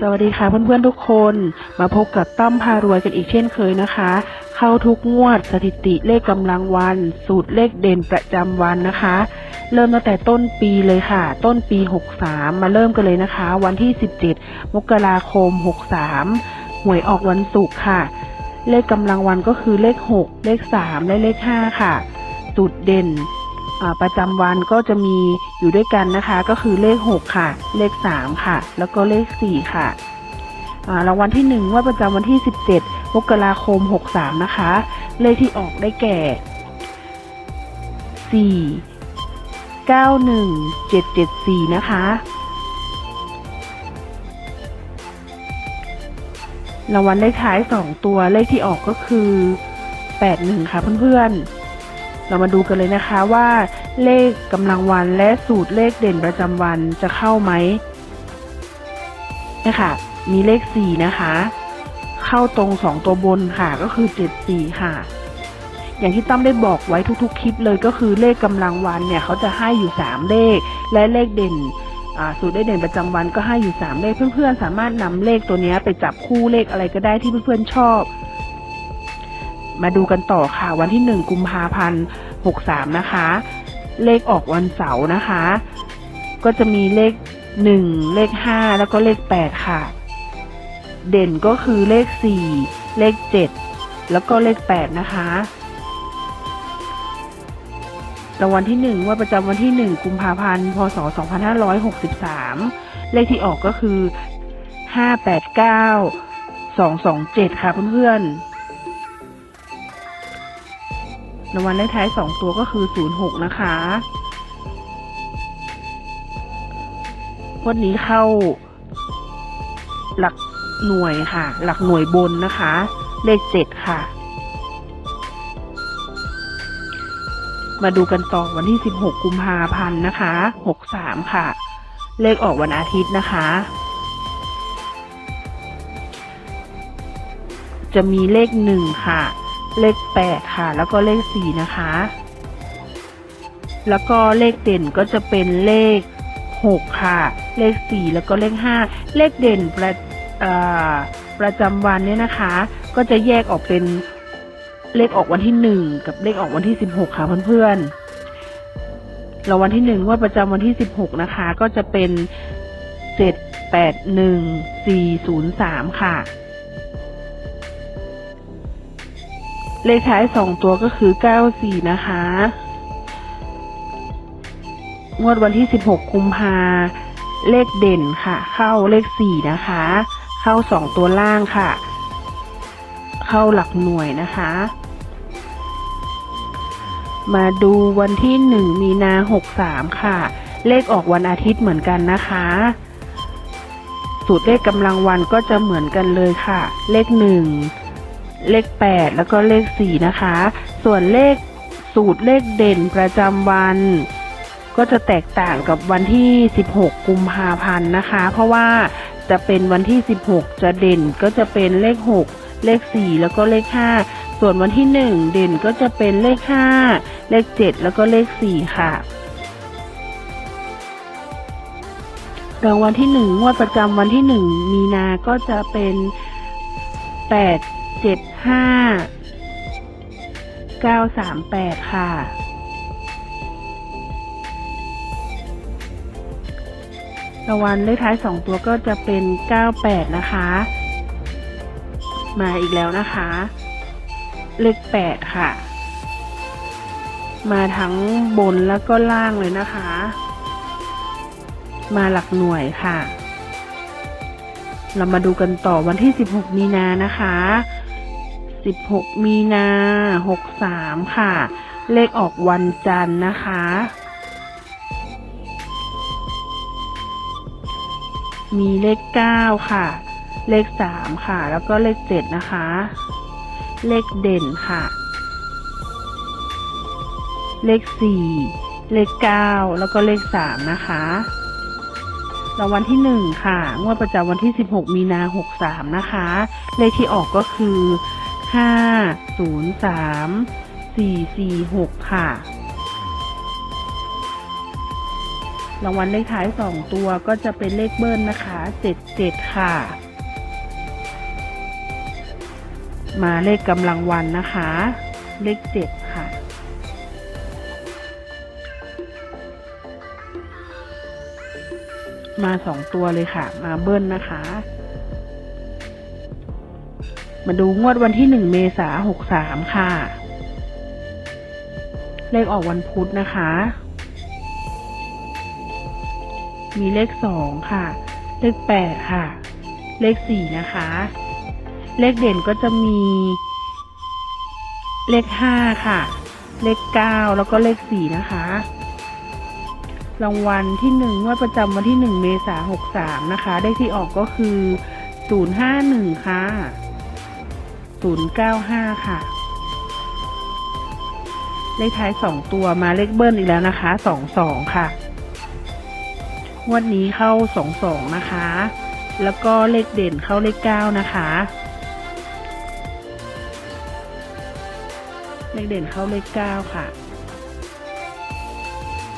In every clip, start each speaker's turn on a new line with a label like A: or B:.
A: สวัสดีค่ะเพื่อนๆทุกคนมาพบกับตั้มพารวยกันอีกเช่นเคยนะคะ เข้าทุกงวดสถิติเลขกำลังวัน สูตรเลขเด่นประจำวันนะคะ เริ่มตั้งแต่ต้นปีเลยค่ะ ต้นปี 63 มาเริ่มกันเลยนะคะ วันที่ 17 มกราคม 63 หวยออกวันศุกร์ค่ะ เลขกำลังวันก็คือเลข 6 เลข 3 และเลข 5 ค่ะ สูตรเด่น ประจำวันก็จะมีอยู่ด้วยกันนะคะ ก็คือเลข 6 ค่ะ เลข 3 ค่ะ แล้วก็เลข 4 ค่ะอ่ารางวัลที่ 1 ว่าประจำวันที่ 17 มกราคม 63 นะคะ เลขที่ออกได้แก่ 4 9 1 7 7 4 นะคะ รางวัลเลขท้าย 2 ตัวเลขที่ออกก็คือ 81 ค่ะเพื่อนๆ เรามาดูกันเลยนะคะว่าเลขกำลังวันและสูตรเลขเด่นประจำวันจะเข้าไหมนี่ค่ะ มีเลข4นะคะ เข้าตรง2ตัวบนค่ะ ก็คือ74ค่ะ อย่างที่ตั้มได้บอกไว้ทุกๆ คลิปเลยก็คือเลขกำลังวันเนี่ยเขาจะให้อยู่3เลข และเลขเด่นสูตรเลขเด่นประจำวันก็ให้อยู่3เลขเพื่อนๆ สามารถนำเลขตัวนี้ไปจับคู่เลขอะไรก็ได้ที่เพื่อนๆชอบ มาดูกันต่อค่ะ วันที่ 1 กุมภาพันธ์63 นะคะ เลขออกวันเสาร์นะคะ ก็จะมีเลข 1 เลข 5 แล้วก็เลข 8 ค่ะ เด่นก็คือเลข 4 เลข 7 แล้วก็เลข 8 นะคะรางวัลที่ 1 ว่าประจำวันที่ 1 กุมภาพันธ์ พศ 2563 เลขที่ออกก็คือ 589 227 ค่ะเพื่อนๆ รางวัลเลขท้าย 2 ตัวก็คือ 06 นะคะวันนี้เข้า หลักหน่วยค่ะ หลักหน่วยบนนะคะ เลข 7 ค่ะ มาดูกันต่อวันที่ 16 กุมภาพันธ์นะคะ 63 ค่ะ เลขออกวันอาทิตย์นะคะจะมีเลข1ค่ะ เลข 8 ค่ะ แล้วก็เลข 4 นะคะ แล้วก็เลขเด่นก็จะเป็นเลข 6 ค่ะ เลข 4 แล้วก็เลข 5 เลขเด่นประประจำวันเนี่ยนะคะ ก็จะแยกออกเป็นเลขออกวันที่ 1 กับเลขออกวันที่ 16 ค่ะเพื่อนๆแล้ววันที่1ว่าประจำวันที่ 16 นะคะ ก็จะเป็น 7 8 1 4 0 3 ค่ะ เลขท้าย2ตัวก็คือ 94 นะคะ งวดวันที่ 16 กุมภาเลขเด่นค่ะ เข้าเลข 4 นะคะ เข้า 2 ตัวล่างค่ะ เข้าหลักหน่วยนะคะ มาดูวันที่ 1 มีนา 63 ค่ะ เลขออกวันอาทิตย์เหมือนกันนะคะสูตรเลขกำลังวันก็จะเหมือนกันเลยค่ะ เลข1 เลข 8 แล้วก็เลข 4 นะคะ ส่วนเลขสูตรเลขเด่นประจำวัน ก็จะแตกต่างกับวันที่ 16 กุมภาพันธ์นะคะ เพราะว่าจะเป็นวันที่ 16 จะเด่นก็จะเป็นเลข 6 เลข 4 แล้วก็เลข 5 ส่วนวันที่ 1 เด่นก็จะเป็นเลข 5 เลข 7 แล้วก็เลข 4 ค่ะรางวัลที่1งวดประจำวันที่1มีนา ก็จะเป็น 8 7 5 9 3 8ค่ะ รางวัลเลขท้าย2ตัวก็จะเป็น98นะคะ มาอีกแล้วนะคะ เลข8ค่ะ มาทั้งบนแล้วก็ล่างเลยนะคะ มาหลักหน่วยค่ะ เรามาดูกันต่อวันที่ 16 มีนานะคะ 16 มีนา 63 ค่ะ เลขออกวันจันทร์นะคะ มีเลข 9 ค่ะ เลข 3 ค่ะ แล้วก็เลข 7 นะคะ เลขเด่นค่ะ เลข 4 เลข 9 แล้วก็เลข 3 นะคะรางวัลที่1ค่ะ งวดประจำวันที่ 16 มีนา 63 นะคะ เลขที่ออกก็คือ 5 0 3 4 4 6 ค่ะ รางวัลเลขท้ายสองตัวก็จะเป็นเลขเบิ้ลนะคะเจ็ดเจ็ดค่ะ มาเลขกำลังวันนะคะ เลขเจ็ดค่ะมาสองตัวเลยค่ะ มาเบิ้ลนะคะ มาดูงวดวันที่หนึ่งเมษาหกสามค่ะ เลขออกวันพุธนะคะ มีเลขสองค่ะ เลขแปดค่ะ เลขสี่นะคะ เลขเด่นก็จะมี เลขห้าค่ะ เลขเก้าแล้วก็เลขสี่นะคะ รางวัลที่หนึ่งงวดประจำวันที่หนึ่งเมษาหกสามนะคะเลขที่ออกก็คือศูนย์ห้าหนึ่งค่ะ ศูนย์เก้าห้าค่ะ เลขท้ายสองตัวมาเลขเบิ้ลอีกแล้วนะคะสองสองค่ะ งวดนี้เข้าสองสองนะคะ แล้วก็เลขเด่นเข้าเลขเก้านะคะ เลขเด่นเข้าเลขเก้าค่ะ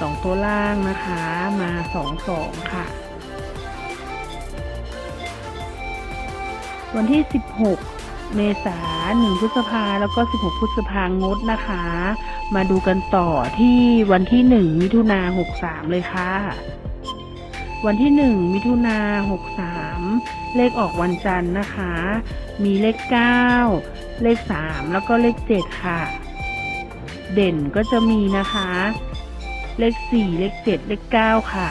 A: สองตัวล่างนะคะ มาสองสองค่ะวันที่สิบหก เมษาหนึ่งพฤษภาแล้วก็สิบหกพฤษภางดนะคะ มาดูกันต่อที่วันที่หนึ่งมิถุนาหกสามเลยค่ะ วันที่หนึ่งมิถุนาหกสามเลขออกวันจันทร์นะคะ มีเลขเก้าเลขสามแล้วก็เลขเจ็ดค่ะ เด่นก็จะมีนะคะ เลขสี่เลขเจ็ดเลขเก้าค่ะ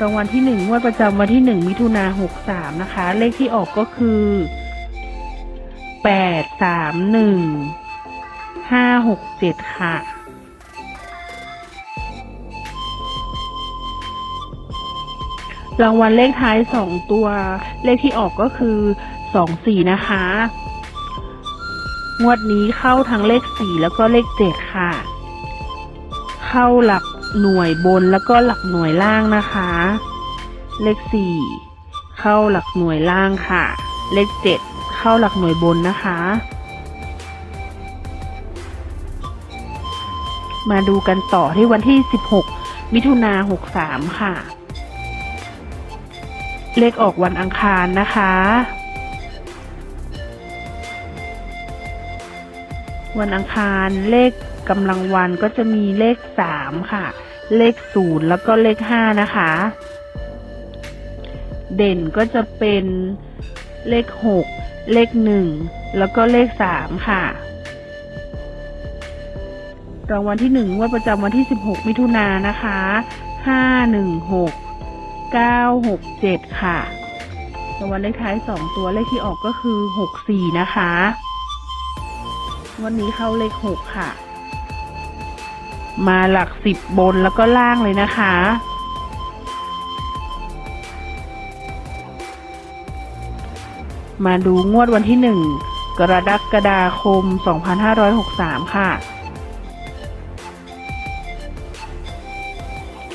A: รางวัลที่หนึ่งงวดประจำวันที่หนึ่งมิถุนาหกสามนะคะ เลขที่ออกก็คือแปดสามหนึ่งห้าหกเจ็ดค่ะรางวัลเลขท้ายสองตัวเลขที่ออกก็คือสองสี่นะคะ งวดนี้เข้าทั้งเลขสี่แล้วก็เลขเจ็ดค่ะ เข้าหลัก หน่วยบนแล้วก็หลักหน่วยล่างนะคะ เลขสี่เข้าหลักหน่วยล่างค่ะ เลขเจ็ดเข้าหลักหน่วยบนนะคะ มาดูกันต่อที่วันที่ 16 มิถุนา63 ค่ะ เลขออกวันอังคารนะคะ วันอังคารเลขกำลังวันก็จะมีเลข 3 ค่ะ เลข0แล้วก็เลข5นะคะ เด่นก็จะเป็นเลข6เลข1แล้วก็เลข3ค่ะรางวัลที่หนึ่งงวดประจำวันที่16มิถุนายนนะคะ516 967ค่ะรางวัลเลขท้าย2ตัวเลขที่ออกก็คือ64นะคะ วันนี้เข้าเลข6ค่ะ มาหลัก10บบนแล้วก็ล่างเลยนะคะ มาดูงวดวันที่1กรกฎาคม 2563 ค่ะ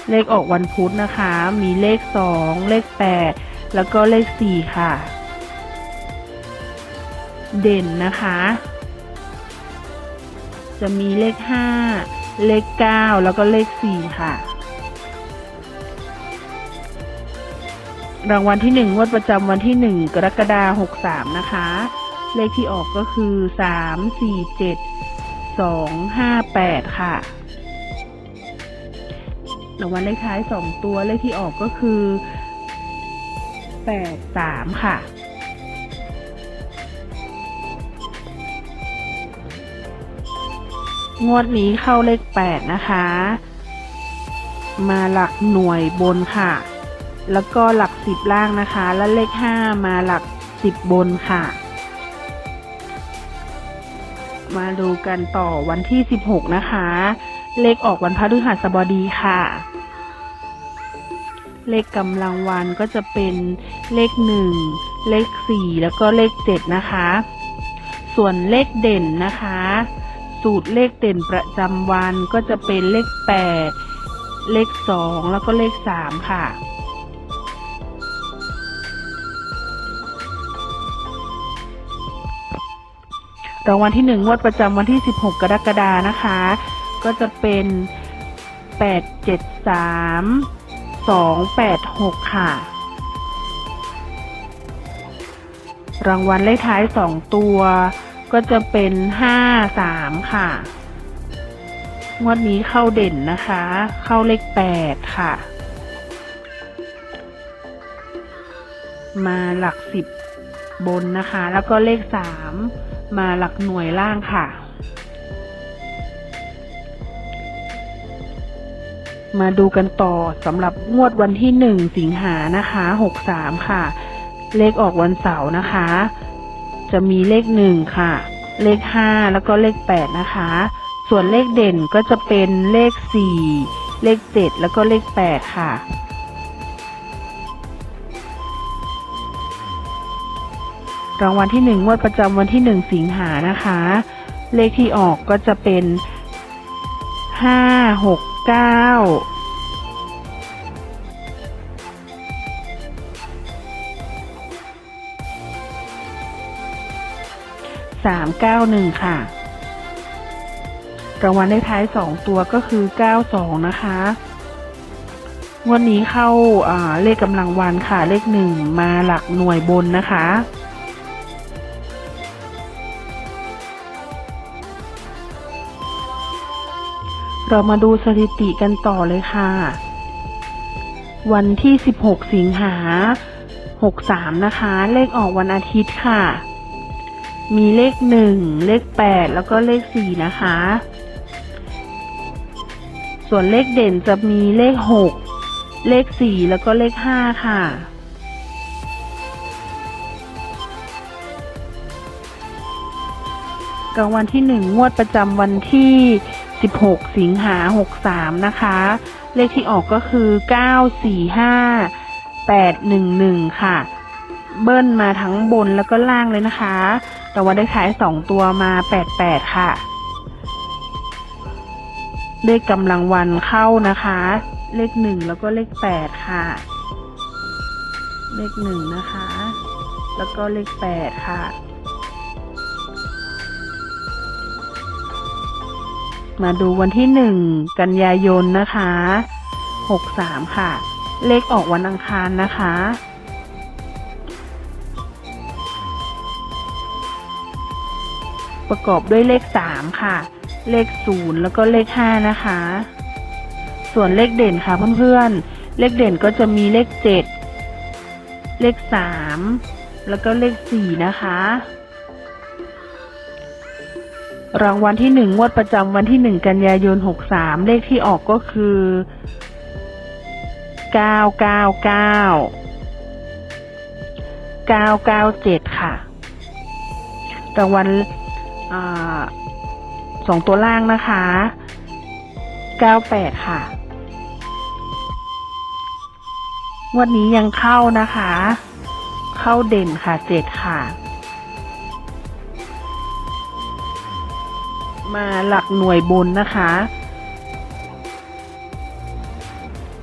A: เลขออกวันพุธนะคะ มีเลขสองเลขแปดแล้วก็เลขสี่ค่ะ เด่นนะคะ จะมีเลขห้า เลขเก้าแล้วก็เลขสี่ค่ะ รางวัลที่หนึ่งงวดประจำวันที่หนึ่งกรกฎาหกสามนะคะ เลขที่ออกก็คือสามสี่เจ็ดสองห้าแปดค่ะรางวัลเลขท้ายสองตัวเลขที่ออกก็คือแปดสามค่ะ งวดนี้เข้าเลขแปดนะคะ มาหลักหน่วยบนค่ะ แล้วก็หลักสิบล่างนะคะ และเลขห้ามาหลักสิบบนค่ะ มาดูกันต่อวันที่สิบหกนะคะ เลขออกวันพฤหัสบดีค่ะ เลขกำลังวันก็จะเป็นเลขหนึ่งเลขสี่แล้วก็เลขเจ็ดนะคะ ส่วนเลขเด่นนะคะ สูตรเลขเด่นประจำวันก็จะเป็นเลขแปดเลขสองแล้วก็เลขสามค่ะ รางวัลที่หนึ่งวดประจำวันที่ 16 กรกฎานะคะ ก็จะเป็น 873 286 ค่ะ รางวัลเลขท้ายสองตัว ก็จะเป็นห้าสามค่ะ งวดนี้เข้าเด่นนะคะ เข้าเลขแปดค่ะ มาหลักสิบบนนะคะ แล้วก็เลขสามมาหลักหน่วยล่างค่ะ มาดูกันต่อสำหรับงวดวันที่หนึ่งสิงหานะคะหกสามค่ะ เลขออกวันเสาร์นะคะ จะมีเลขหนึ่งค่ะ เลขห้าแล้วก็เลขแปดนะคะ ส่วนเลขเด่นก็จะเป็นเลขสี่เลขเจ็ดแล้วก็เลขแปดค่ะรางวัลที่หนึ่งงวดประจำวันที่หนึ่งสิงหานะคะ เลขที่ออกก็จะเป็นห้าห กเก้าสามเก้าหนึ่งค่ะ รางวัลเลขท้ายสองตัวก็คือเก้าสองนะคะงวันนี้เข้าาเลขกำลังวันค่ะ เลขหนึ่งมาหลักหน่วยบนนะคะ เรามาดูสถิติกันต่อเลยค่ะ วันที่ 16 สิงหา 63 นะคะ เลขออกวันอาทิตย์ค่ะ มีเลข1เลข8แล้วก็เลข4นะคะ ส่วนเลขเด่นจะมีเลข6เลข4แล้วก็เลข5ค่ะรางวัลที่ 1 งวดประจำวันที่ 16 สิงหา 63 นะคะ เลขที่ออกก็คือ 945 811 ค่ะ เบิ้ลมาทั้งบนแล้วก็ล่างเลยนะคะ แต่ว่าได้ขาย2ตัวมา88ค่ะ เลขกำลังวันเข้านะคะ เลข1แล้วก็เลข8ค่ะ เลข1นะคะ แล้วก็เลข8ค่ะมาดูวันที่หนึ่งกันยายนนะคะหกสามค่ะ เลขออกวันอังคารนะคะ ประกอบด้วยเลขสามค่ะ เลขศูนย์แล้วก็เลขห้านะคะ ส่วนเลขเด่นค่ะเพื่อนๆ เลขเด่นก็จะมีเลขเจ็ดเลขสามแล้วก็เลขสี่นะคะ รางวัลที่หนึ่งงวดประจำวันที่หนึ่งกันยายนหกสามเลขที่ออกก็คือเก้าเก้าเก้าเก้าเก้าเจ็ดค่ะรางวัล สองตัวล่างนะคะเก้าแปดค่ะงวดนี้ยังเข้านะคะ เข้าเด่นค่ะเจ็ดค่ะ มาหลักหน่วยบนนะคะ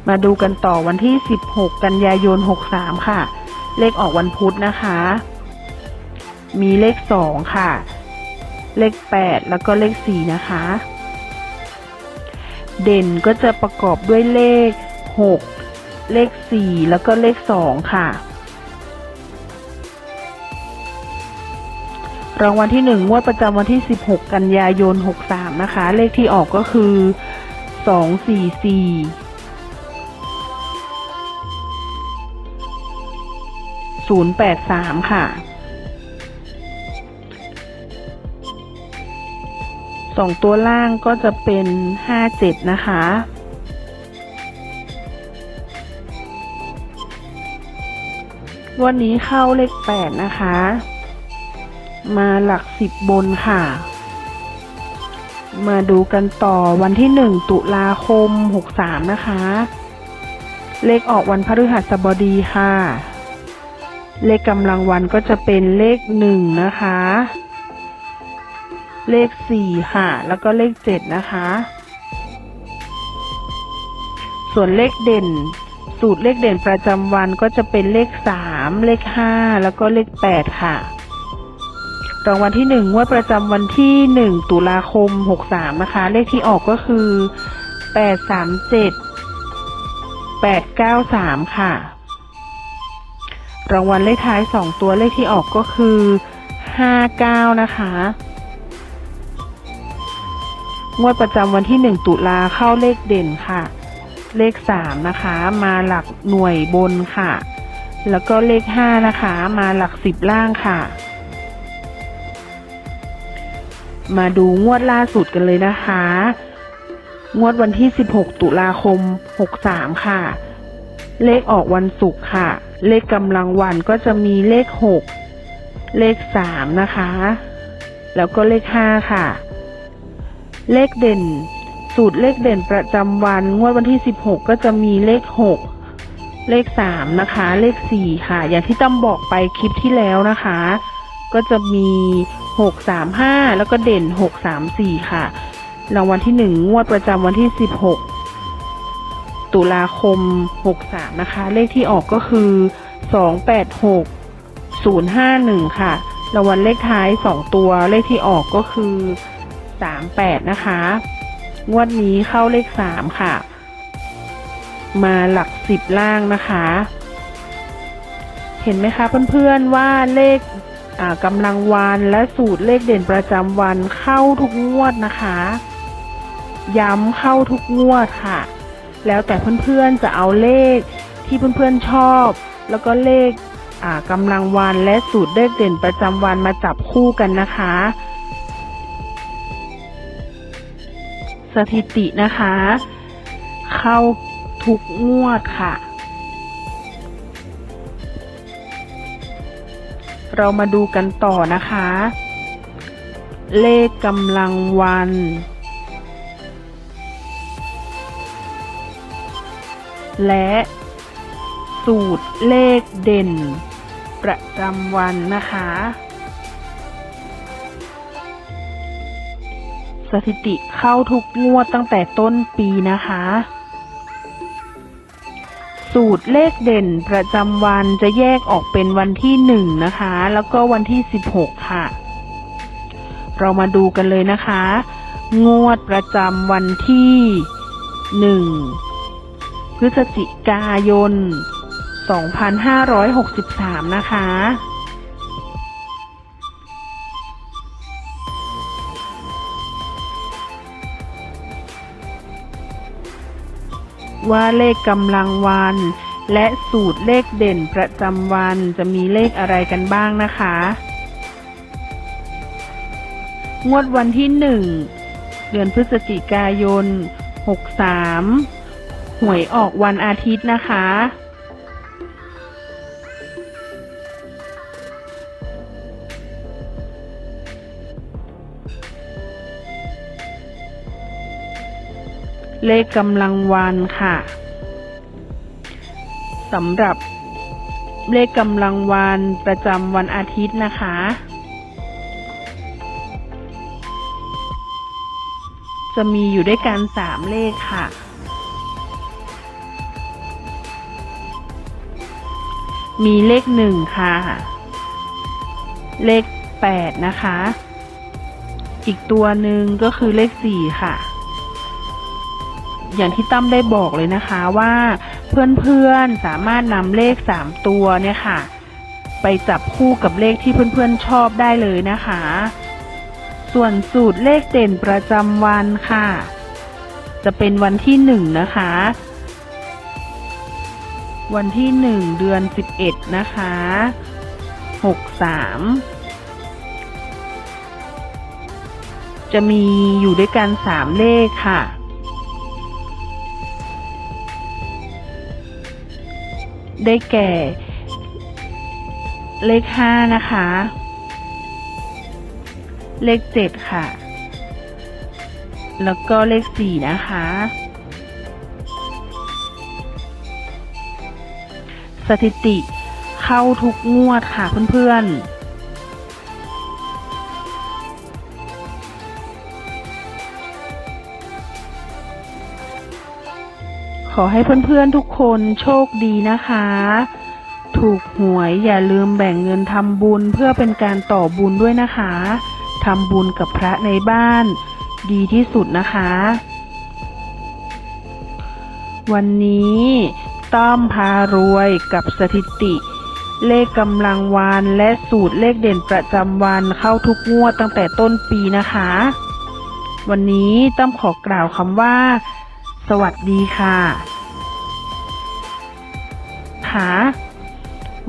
A: มาดูกันต่อวันที่ 16 กันยายน 63 ค่ะ เลขออกวันพุธนะคะ มีเลข 2 ค่ะ เลข 8 แล้วก็เลข 4 นะคะ เด่นก็จะประกอบด้วยเลข 6 เลข 4 แล้วก็เลข 2 ค่ะ รางวัลที่หนึ่งงวดประจำวันที่ 16 กันยายน 63 นะคะ เลขที่ออกก็คือ 244 083 ค่ะ สองตัวล่างก็จะเป็น57นะคะ วันนี้เข้าเลข8นะคะ มาหลักสิบบนค่ะ มาดูกันต่อวันที่หนึ่งตุลาคมหกสามนะคะ เลขออกวันพฤหัสบดีค่ะ เลขกำลังวันก็จะเป็นเลขหนึ่งนะคะ เลขสี่ค่ะ แล้วก็เลขเจ็ดนะคะ ส่วนเลขเด่น สูตรเลขเด่นประจำวันก็จะเป็นเลขสามเลขห้าแล้วก็เลขแปดค่ะรางวัลที่หนึ่งงวดประจำวันที่หนึ่งตุลาคมหกสามนะคะ เลขที่ออกก็คือแปดสามเจ็ดแปดเก้าสามค่ะ รางวัลเลขท้ายสองตัวเลขที่ออกก็คือห้าเก้านะคะ งวดประจำวันที่หนึ่งตุลาเข้าเลขเด่นค่ะ เลขสามนะคะ มาหลักหน่วยบนค่ะ แล้วก็เลขห้านะคะ มาหลักสิบล่างค่ะ มาดูงวดล่าสุดกันเลยนะคะ งวดวันที่ 16 ตุลาคม 63 ค่ะ เลขออกวันศุกร์ค่ะ เลขกำลังวันก็จะมีเลข 6 เลข 3 นะคะ แล้วก็เลข 5 ค่ะ เลขเด่น สูตรเลขเด่นประจำวัน งวดวันที่ 16 ก็จะมีเลข 6 เลข 3 นะคะ เลข 4 ค่ะ อย่างที่ตั้มบอกไปคลิปที่แล้วนะคะ ก็จะมี 6 3 5 แล้วก็เด่น 6 3 4 ค่ะ รางวัลที่ 1 งวดประจำวันที่ 16ตุลาคม 63 นะคะ เลขที่ออกก็คือ 286 051 ค่ะ รางวัลเลขท้าย 2 ตัว เลขที่ออกก็คือ 38 นะคะ งวดนี้เข้าเลข 3 ค่ะ มาหลัก 10 ล่างนะคะ เห็นไหมคะเพื่อนๆว่าเลขกำลังวันและสูตรเลขเด่นประจำวันเข้าทุกงวดนะคะ ย้ำเข้าทุกงวดค่ะ แล้วแต่เพื่อนๆจะเอาเลขที่เพื่อนๆชอบ แล้วก็เลขกำลังวันและสูตรเลขเด่นประจำวันมาจับคู่กันนะคะ สถิตินะคะ เข้าทุกงวดค่ะ เรามาดูกันต่อนะคะ เลขกำลังวันและสูตรเลขเด่น ประจำวันนะคะ ถิติเข้าทุกงวดตั้งแต่ต้นปีนะคะ สูตรเลขเด่นประจำวันจะแยกออกเป็นวันที่หนึ่งนะคะ แล้วก็วันที่สิบหกค่ะ เรามาดูกันเลยนะคะ งวดประจำวันที่หนึ่งพฤศจิกายน 2563 นะคะ ว่าเลขกำลังวัน และสูตรเลขเด่นประจำวันจะมีเลขอะไรกันบ้างนะคะ งวดวันที่หนึ่งเดือนพฤศจิกายน 63 หวยออกวันอาทิตย์นะคะ เลขกำลังวันค่ะสำหรับเลขกำลังวันประจำวันอาทิตย์นะคะ จะมีอยู่ด้วยกันสามเลขค่ะ มีเลขหนึ่งค่ะ เลขแปดนะคะ อีกตัวหนึ่งก็คือเลขสี่ค่ะ อย่างที่ตั้มได้บอกเลยนะคะว่าเพื่อนๆสามารถนำเลขสามตัวเนี่ยค่ะ ไปจับคู่กับเลขที่เพื่อนๆชอบได้เลยนะคะ ส่วนสูตรเลขเด่นประจำวันค่ะ จะเป็นวันที่หนึ่งนะคะ วันที่หนึ่งเดือนสิบเอ็ดนะคะหกสามจะมีอยู่ด้วยกันสามเลขค่ะ ได้แก่ เลขห้านะคะ เลขเจ็ดค่ะ แล้วก็เลขสี่นะคะ สถิติเข้าทุกงวดค่ะเพื่อนๆ ขอให้เพื่อนๆทุกคนโชคดีนะคะ ถูกหวยอย่าลืมแบ่งเงินทำบุญเพื่อเป็นการต่อบุญด้วยนะคะทำบุญกับพระในบ้าน ดีที่สุดนะคะ วันนี้ต้อมพารวยกับสถิติ เลขกำลังวันและสูตรเลขเด่นประจำวันเข้าทุกงวดตั้งแต่ต้นปีนะคะ วันนี้ต้อมขอกล่าวคำว่า สวัสดีค่ะ ค่ะ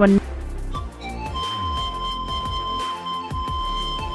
A: วัน